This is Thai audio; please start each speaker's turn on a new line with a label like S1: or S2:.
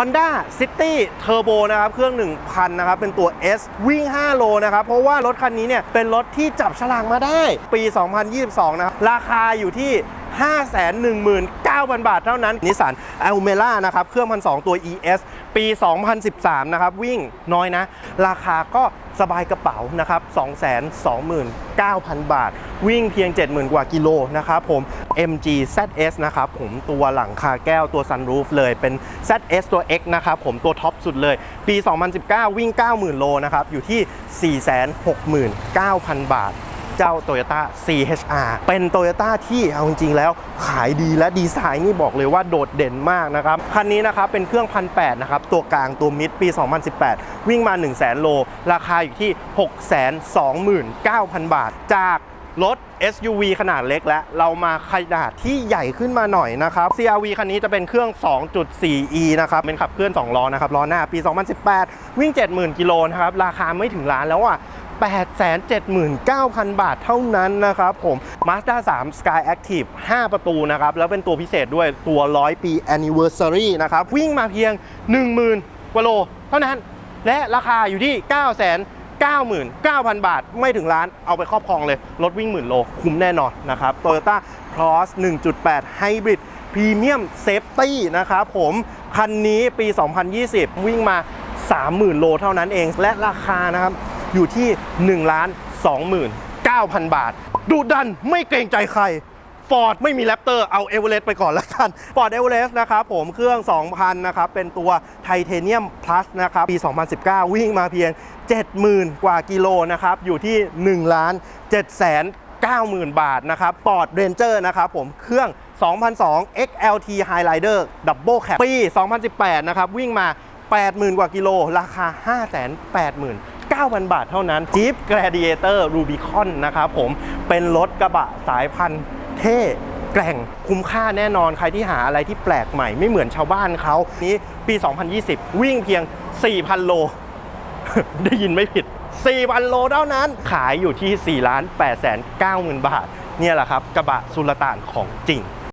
S1: Honda City Turbo นะครับ เครื่อง 1,000 นะครับ เป็นตัว S วิ่ง 5 โลนะครับ เพราะว่ารถคันนี้เนี่ย เป็นรถที่จับฉลากมาได้ ปี 2022 นะครับ ราคาอยู่ที่519,000 บาทเท่านั้นนิสสัน a l m e r a นะครับ เครื่อง1,200ตัว ES ปี 2013 นะครับ วิ่งน้อยนะ ราคาก็สบายกระเป๋านะครับ 229,000 บาท วิ่งเพียง 70,000 กว่ากิโลนะครับผม MG ZS นะครับผมตัวหลังคาแก้วตัว Sunroof เลยเป็น ZS ตัว X นะครับผมตัวท็อปสุดเลย ปี 2019 วิ่ง 90,000 โลนะครับ อยู่ที่ 469,000 บาทเจ้า Toyota CHR เป็น Toyota ที่เอาจริงๆแล้วขายดีและดีไซน์นี่บอกเลยว่าโดดเด่นมากนะครับ คันนี้นะครับเป็นเครื่องพันแนะครับ ตัวกลางตัวมิดปี 2018 วิ่งมา 1 0 0 0 0 0 โล ราคาอยู่ที่ 629,000 บาทจาก รถ SUV ขนาดเล็กแล้วเรามาขนาดที่ใหญ่ขึ้นมาหน่อยนะครับ CRV คันนี้จะเป็นเครื่อง 2.4e นะครับ เป็นขับเคลื่อน 2 ล้อนะครับ ล้อหน้าปี 2018 วิ่ง 70,000 กิโลนะครับ ราคาไม่ถึงล้านแล้วอะ879,000 บาทเท่านั้นนะครับผม Mazda 3 Sky Active 5 ประตูนะครับ แล้วเป็นตัวพิเศษด้วยตัว 100 ปี Anniversary นะครับ วิ่งมาเพียง 10,000 กว่าโล เท่านั้น และราคาอยู่ที่ 9 0 0 0 0 99,000 บาท ไม่ถึงล้านเอาไปครอบครองเลย รถวิ่งหมื่นโล คุ้มแน่นอนนะครับ Toyota Cross 1.8 Hybrid Premium Safety นะครับผม คันนี้ปี 2020 วิ่งมา 30,000 โลเท่านั้นเอง และราคานะครับ อยู่ที่1ล้าน29,000 บาท ดูดันไม่เกรงใจใคร ฟอร์ดไม่มีแรปเตอร์เอาเอเวอเรสต์ไปก่อนละกันฟอร์ดเอเวอเรสต์นะครับผมเครื่อง 2,000 นะครับ เป็นตัวไทเทเนียมพลัสนะครับ ปี 2019 วิ่งมาเพียง 70,000 กว่ากิโลนะครับ อยู่ที่ 1 ล้าน7แสน90,000 บาทนะครับฟอร์ดเรนเจอร์นะครับผมเครื่อง 2002 XLT Highlander Double Cab ปี 2018 นะครับ วิ่งมา 80,000 กว่ากิโล ราคา 580,000 9,000 บาทเท่านั้น Jeep Gladiator Rubicon นะครับผมเป็นรถกระบะสายพันธุ์ เท่แกร่งคุ้มค่าแน่นอนใครที่หาอะไรที่แปลกใหม่ไม่เหมือนชาวบ้านเขานี้ปี 2020 วิ่งเพียง 4,000 โล ได้ยินไม่ผิด 4,000 โลเท่านั้น ขายอยู่ที่ 4 8 9 0 0 0 0 บาท เนี่ยแหละครับ กระบะสุลต่านของจริง